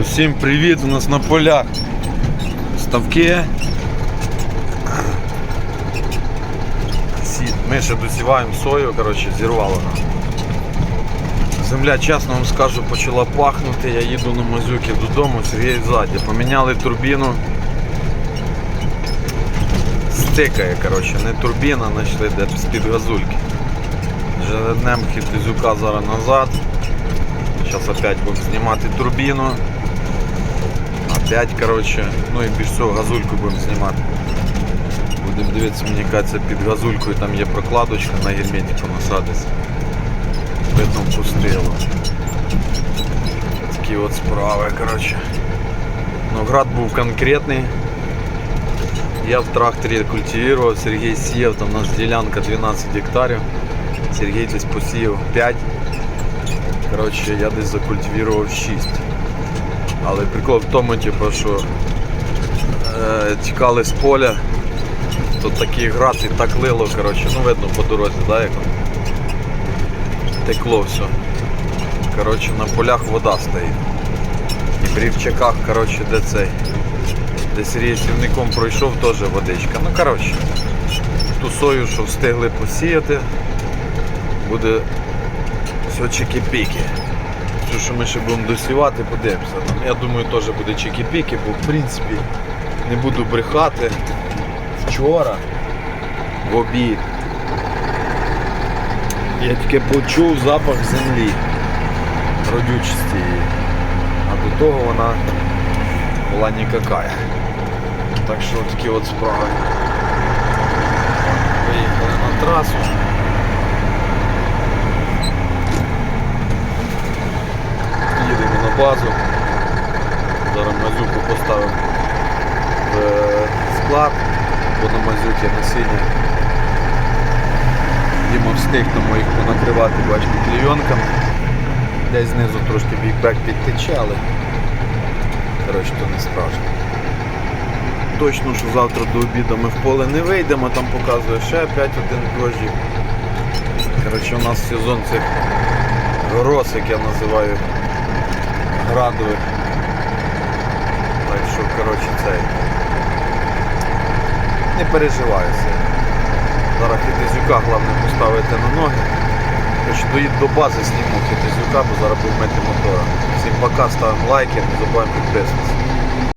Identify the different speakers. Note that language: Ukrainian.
Speaker 1: Усім привіт у нас на полях. Ставки. Ми ще досіваємо сою, коротше, зірвало нас. Земля, чесно вам скажу, почала пахнути. Я їду на мазюки додому, Сергій ззаді. Поміняли турбіну. Стикає, коротше, не турбіна, знайшли де з-під газульки. Женем хітизюка зараз назад. Сейчас опять будем знімати турбіну. Опять, короче, ну і більш всього газульку будемо знімати. Будемо дивитися, мені кажеться, під газулькою там є прокладочка на герметику насадиться. Видно пустило. Такі от справи, короче. Ну, град був конкретний. Я в тракторі культивував, Сергій сіяв, там у нас ділянка 12 гектарів. Сергій десь посіяв 5. Коротше, я десь закультивував 6. Але прикол в тому, типу, що е, тікали з поля, тут такий град і так лило, коротше, ну видно по дорозі, да, як текло все. Коротше, на полях вода стоїть. І в рівчаках, коротше, де цей. Де Сергій сівником пройшов, теж водичка. Ну коротше, ту сою, що встигли посіяти, буде все чики-піки. Те, що ми ще будемо досівати, подивимося. Я думаю, теж буде чики-піки, бо в принципі не буду брехати. Вчора в обід я тільки почув запах землі, родючості її. А до того вона була нікакая. Так що такі от справи. Виїхали на трасу. Їдемо на базу. Зараз мазюку поставимо в е, склад, бо на мазюки насіння. Діма встиг тому їх понакривати, бачите, клейонками. Десь знизу трошки бікбек підтече, але коротше, то не справжнє. Точно, що завтра до обіду ми в поле не вийдемо, там показує ще 5-1 дощик. Коротше, у нас сезон цих гроз, як я називаю, градових. Так що, коротше, цей. Не переживаюся. Зараз Фітизюка, головне поставити на ноги. Коротше, доїдь до бази зніму Фітизюка, бо зараз будемо мити мотора. Всім пока, ставимо лайки, не забуваємо підписуватися.